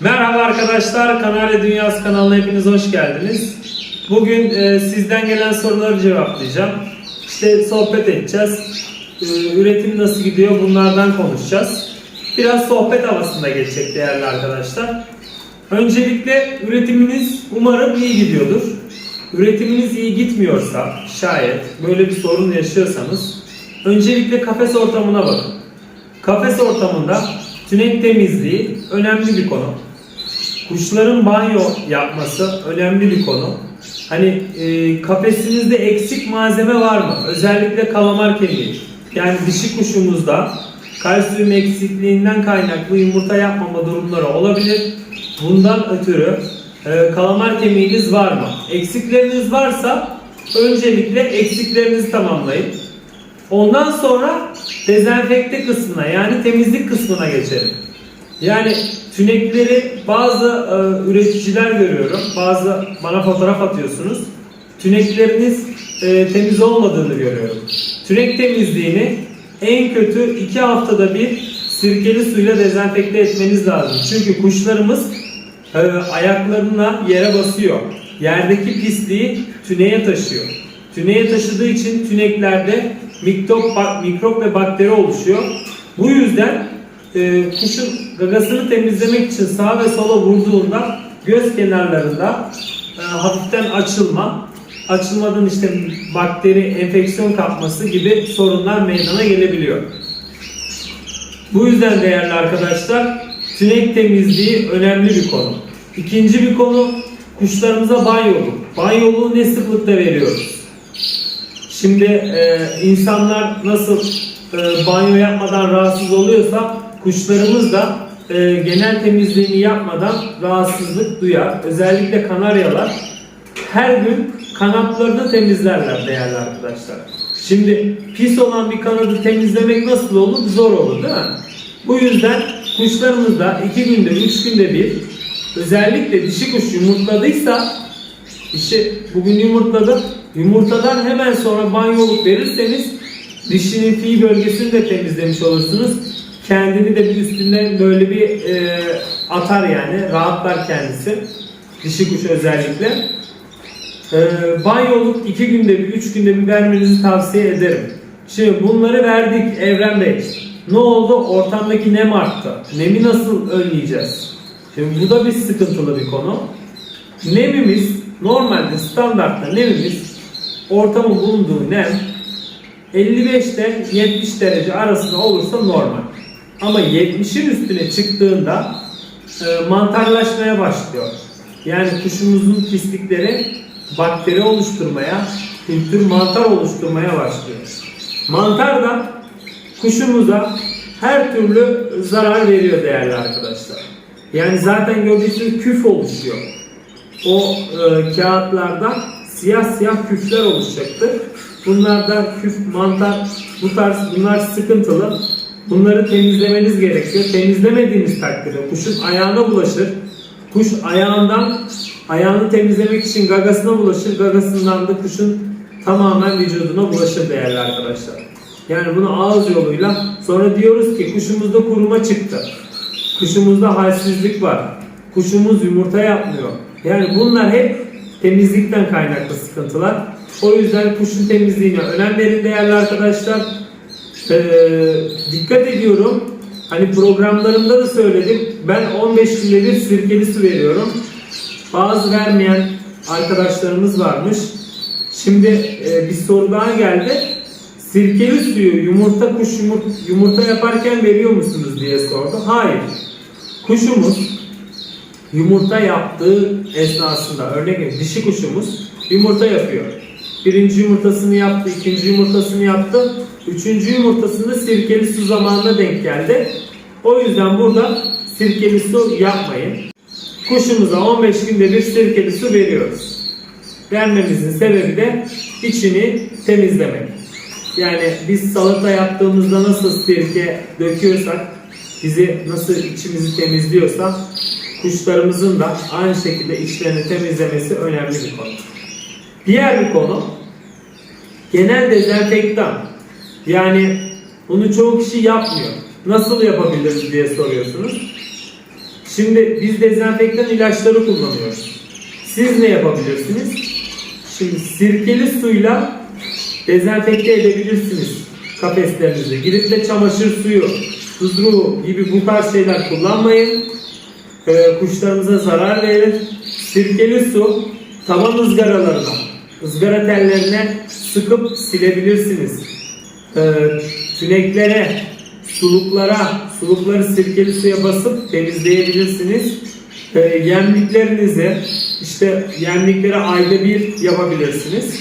Merhaba arkadaşlar, Kanarya Dünyası kanalına hepiniz hoş geldiniz. Bugün e, sizden gelen soruları cevaplayacağım. İşte sohbet edeceğiz. E, üretim nasıl gidiyor bunlardan konuşacağız. Biraz sohbet havasında geçecek değerli arkadaşlar. Öncelikle üretiminiz umarım iyi gidiyordur. Üretiminiz iyi gitmiyorsa şayet böyle bir sorun yaşıyorsanız öncelikle kafes ortamına bakın. Kafes ortamında tünek temizliği önemli bir konu. Kuşların banyo yapması önemli bir konu. Hani e, kafesinizde eksik malzeme var mı? Özellikle kalamar kemiği. Yani dişi kuşumuzda kalsiyum eksikliğinden kaynaklı yumurta yapmama durumları olabilir. Bundan ötürü e, kalamar kemiğiniz var mı? Eksikleriniz varsa öncelikle eksiklerinizi tamamlayın. Ondan sonra dezenfekte kısmına yani temizlik kısmına geçelim. Yani tünekleri bazı e, üreticiler görüyorum. Bazı bana fotoğraf atıyorsunuz. Tünekleriniz e, temiz olmadığını görüyorum. Tünek temizliğini en kötü 2 haftada bir sirkeli suyla dezenfekte etmeniz lazım. Çünkü kuşlarımız e, ayaklarına yere basıyor. Yerdeki pisliği tüneye taşıyor. Tüneye taşıdığı için tüneklerde mikrop, mikrop ve bakteri oluşuyor. Bu yüzden e, kuşun gagasını temizlemek için sağa ve sola vurduğunda göz kenarlarında e, hafiften açılma, açılmadan işte bakteri, enfeksiyon kapması gibi sorunlar meydana gelebiliyor. Bu yüzden değerli arkadaşlar tünek temizliği önemli bir konu. İkinci bir konu kuşlarımıza banyoluk. Banyoluğu ne sıklıkta veriyoruz? Şimdi e, insanlar nasıl e, banyo yapmadan rahatsız oluyorsa kuşlarımız da e, genel temizliğini yapmadan rahatsızlık duyar. Özellikle kanaryalar her gün kanatlarını temizlerler değerli arkadaşlar. Şimdi pis olan bir kanadı temizlemek nasıl olur? Zor olur değil mi? Bu yüzden kuşlarımız da 2 günde 3 günde bir özellikle dişi kuş yumurtladıysa işte bugün yumurtladı. Yumurtadan hemen sonra banyoluk verirseniz dişinin fi bölgesini de temizlemiş olursunuz. Kendini de bir üstünden böyle bir e, atar yani. Rahatlar kendisi. Dişi kuş özellikle. E, banyoluk iki günde bir, üç günde bir vermenizi tavsiye ederim. Şimdi bunları verdik Evren Bey. Ne oldu? Ortamdaki nem arttı. Nemi nasıl önleyeceğiz? Şimdi bu da bir sıkıntılı bir konu. Nemimiz normalde standartta nemimiz ortamın bulunduğu nem 55 ile 70 derece arasında olursa normal. Ama 70'in üstüne çıktığında e, mantarlaşmaya başlıyor. Yani kuşumuzun pislikleri bakteri oluşturmaya, kültür mantar oluşturmaya başlıyor. Mantar da kuşumuza her türlü zarar veriyor değerli arkadaşlar. Yani zaten gördüğünüz küf oluşuyor o e, kağıtlarda siyah siyah küfler oluşacaktır. Bunlardan küf, mantar, bu tarz bunlar sıkıntılı. Bunları temizlemeniz gerekiyor. Temizlemediğiniz takdirde kuşun ayağına bulaşır. Kuş ayağından ayağını temizlemek için gagasına bulaşır. Gagasından da kuşun tamamen vücuduna bulaşır değerli arkadaşlar. Yani bunu ağız yoluyla sonra diyoruz ki kuşumuzda kuruma çıktı. Kuşumuzda halsizlik var. Kuşumuz yumurta yapmıyor. Yani bunlar hep temizlikten kaynaklı sıkıntılar. O yüzden kuşun temizliğine önem verin değerli arkadaşlar. Ee, dikkat ediyorum. Hani programlarımda da söyledim. Ben 15 günde sirkeli su veriyorum. Bazı vermeyen arkadaşlarımız varmış. Şimdi e, bir soru daha geldi. Sirkeli suyu yumurta kuş yumurta, yumurta yaparken veriyor musunuz diye sordu. Hayır. Kuşumuz yumurta yaptığı esnasında veriyorum dişi kuşumuz yumurta yapıyor. Birinci yumurtasını yaptı, ikinci yumurtasını yaptı. Üçüncü yumurtasında sirkeli su zamanına denk geldi. O yüzden burada sirkeli su yapmayın. Kuşumuza 15 günde bir sirkeli su veriyoruz. Vermemizin sebebi de içini temizlemek. Yani biz salata yaptığımızda nasıl sirke döküyorsak, bizi nasıl içimizi temizliyorsa kuşlarımızın da aynı şekilde içlerini temizlemesi önemli bir konu. Diğer bir konu genel dezenfektan. Yani bunu çoğu kişi yapmıyor. Nasıl yapabiliriz diye soruyorsunuz. Şimdi biz dezenfektan ilaçları kullanıyoruz. Siz ne yapabilirsiniz? Şimdi sirkeli suyla dezenfekte edebilirsiniz kafeslerinizi. Gidip de çamaşır suyu, tuzlu gibi bu tarz şeyler kullanmayın. Ee, kuşlarınıza zarar verir. Sirkeli su tavan ızgaralarına, ızgara tellerine sıkıp silebilirsiniz. Ee, tüneklere, suluklara, sulukları sirkeli suya basıp temizleyebilirsiniz. Ee, yemliklerinizi işte yemlikleri ayda bir yapabilirsiniz.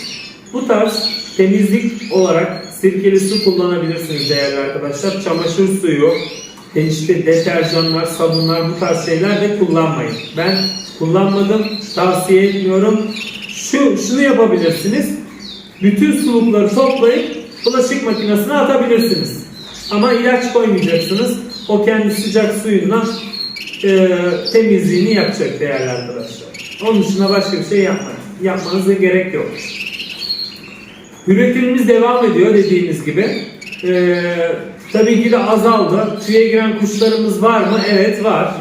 Bu tarz temizlik olarak sirkeli su kullanabilirsiniz değerli arkadaşlar. Çamaşır suyu, e işte deterjanlar, sabunlar bu tarz şeyler de kullanmayın. Ben kullanmadım, tavsiye etmiyorum. Şu, şunu yapabilirsiniz. Bütün sulukları toplayıp bulaşık makinesine atabilirsiniz. Ama ilaç koymayacaksınız. O kendi sıcak suyunla e, temizliğini yapacak değerli arkadaşlar. Onun dışında başka bir şey yapmayın. Yapmanıza gerek yok. Üretimimiz devam ediyor dediğimiz gibi. Ee, tabii ki de azaldı. Tüye giren kuşlarımız var mı? Evet var.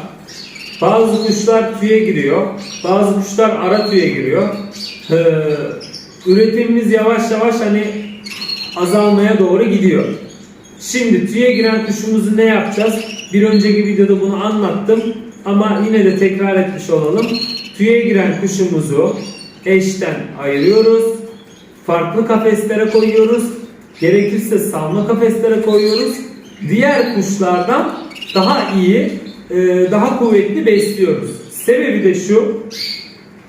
Bazı kuşlar tüye giriyor. Bazı kuşlar ara tüye giriyor. Ee, üretimimiz yavaş yavaş hani azalmaya doğru gidiyor. Şimdi tüye giren kuşumuzu ne yapacağız? Bir önceki videoda bunu anlattım. Ama yine de tekrar etmiş olalım. Tüye giren kuşumuzu eşten ayırıyoruz farklı kafeslere koyuyoruz. Gerekirse salma kafeslere koyuyoruz. Diğer kuşlardan daha iyi, e, daha kuvvetli besliyoruz. Sebebi de şu,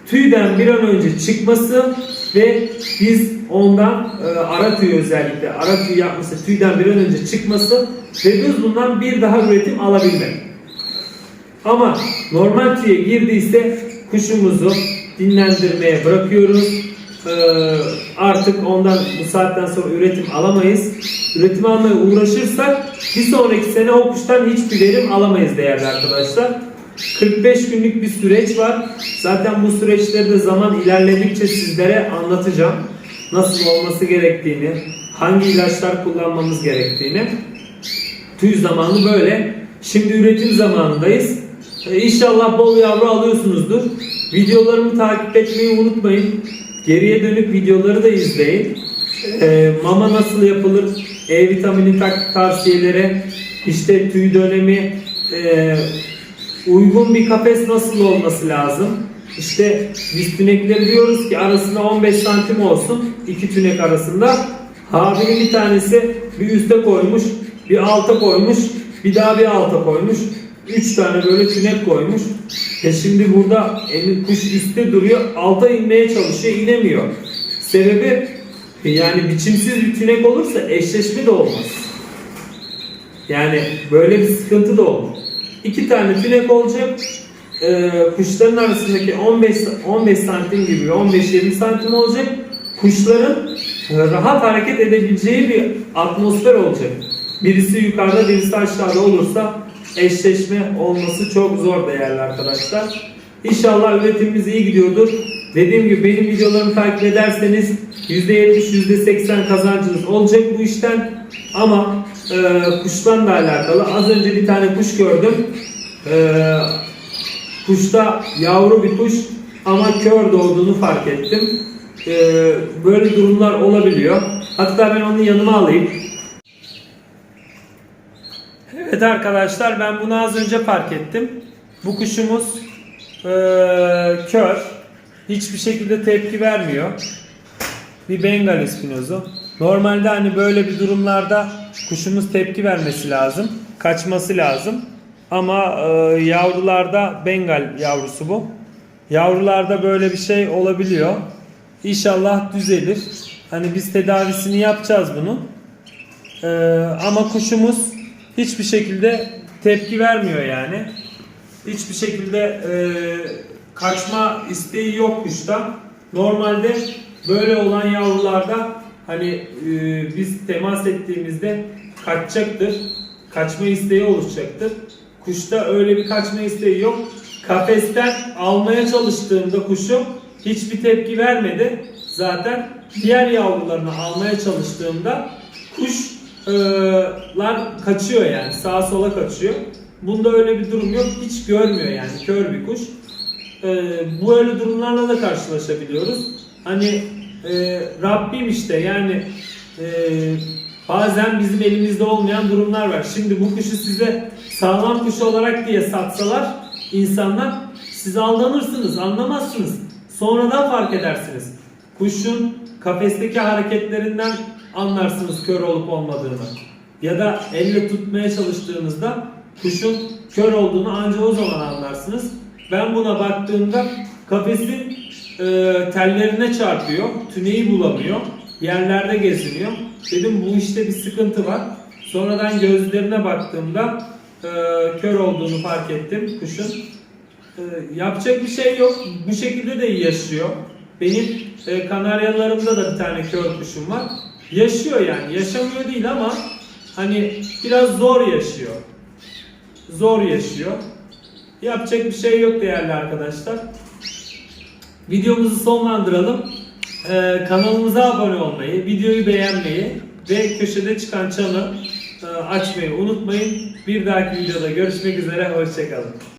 tüyden bir an önce çıkması ve biz ondan e, ara tüy özellikle ara tüy yapması, tüyden bir an önce çıkması ve biz bundan bir daha üretim alabilmek. Ama normal tüye girdiyse kuşumuzu dinlendirmeye bırakıyoruz. Ee, artık ondan bu saatten sonra üretim alamayız. Üretim almaya uğraşırsak bir sonraki sene o kuştan hiçbir verim alamayız değerli arkadaşlar. 45 günlük bir süreç var. Zaten bu süreçleri de zaman ilerledikçe sizlere anlatacağım. Nasıl olması gerektiğini, hangi ilaçlar kullanmamız gerektiğini. Tüy zamanı böyle. Şimdi üretim zamanındayız. Ee, İnşallah bol yavru alıyorsunuzdur. Videolarımı takip etmeyi unutmayın. Geriye dönük videoları da izleyin. Ee, mama nasıl yapılır? E vitamini tavsiyeleri, işte tüy dönemi, e, uygun bir kafes nasıl olması lazım? İşte biz tünekleri diyoruz ki arasında 15 santim olsun iki tünek arasında. Abinin bir tanesi bir üste koymuş, bir alta koymuş, bir daha bir alta koymuş. Üç tane böyle tünek koymuş. E şimdi burada eli kuş üstte duruyor, alta inmeye çalışıyor, inemiyor. Sebebi e, yani biçimsiz bir tünek olursa eşleşme de olmaz. Yani böyle bir sıkıntı da olur. İki tane tünek olacak. Ee, kuşların arasındaki 15 15 santim gibi 15-20 santim olacak. Kuşların rahat hareket edebileceği bir atmosfer olacak. Birisi yukarıda, birisi aşağıda olursa eşleşme olması çok zor değerli arkadaşlar. İnşallah üretimimiz iyi gidiyordur. Dediğim gibi benim videolarımı takip ederseniz %70, %80 kazancınız olacak bu işten. Ama e, kuşlarla alakalı az önce bir tane kuş gördüm. E, kuşta yavru bir kuş ama kör doğduğunu fark ettim. E, böyle durumlar olabiliyor. Hatta ben onu yanıma alayım. Evet arkadaşlar ben bunu az önce fark ettim. Bu kuşumuz eee, kör. Hiçbir şekilde tepki vermiyor. Bir Bengal ispinozu. Normalde hani böyle bir durumlarda kuşumuz tepki vermesi lazım. Kaçması lazım. Ama eee, yavrularda Bengal yavrusu bu. Yavrularda böyle bir şey olabiliyor. İnşallah düzelir. Hani biz tedavisini yapacağız bunun. Ee, ama kuşumuz hiçbir şekilde tepki vermiyor yani. Hiçbir şekilde e, kaçma isteği yok kuşta. Normalde böyle olan yavrularda hani e, biz temas ettiğimizde kaçacaktır. Kaçma isteği oluşacaktır. Kuşta öyle bir kaçma isteği yok. Kafesten almaya çalıştığımda kuşu hiçbir tepki vermedi. Zaten diğer yavrularını almaya çalıştığımda kuş e, kaçıyor yani sağa sola kaçıyor. Bunda öyle bir durum yok. Hiç görmüyor yani. Kör bir kuş. Ee, bu öyle durumlarla da karşılaşabiliyoruz. Hani e, Rabbim işte yani e, bazen bizim elimizde olmayan durumlar var. Şimdi bu kuşu size sağlam kuş olarak diye satsalar insanlar siz aldanırsınız, anlamazsınız. Sonradan fark edersiniz. Kuşun kafesteki hareketlerinden anlarsınız kör olup olmadığını. Ya da elle tutmaya çalıştığınızda kuşun kör olduğunu ancak o zaman anlarsınız. Ben buna baktığımda kafesin e, tellerine çarpıyor, tüneyi bulamıyor, yerlerde geziniyor. Dedim bu işte bir sıkıntı var. Sonradan gözlerine baktığımda e, kör olduğunu fark ettim kuşun. E, yapacak bir şey yok. Bu şekilde de yaşıyor. Benim e, kanaryalarımda da bir tane kör kuşum var. Yaşıyor yani. Yaşamıyor değil ama hani biraz zor yaşıyor. Zor yaşıyor. Yapacak bir şey yok değerli arkadaşlar. Videomuzu sonlandıralım. Ee, kanalımıza abone olmayı, videoyu beğenmeyi ve köşede çıkan çanı e, açmayı unutmayın. Bir dahaki videoda görüşmek üzere. Hoşçakalın.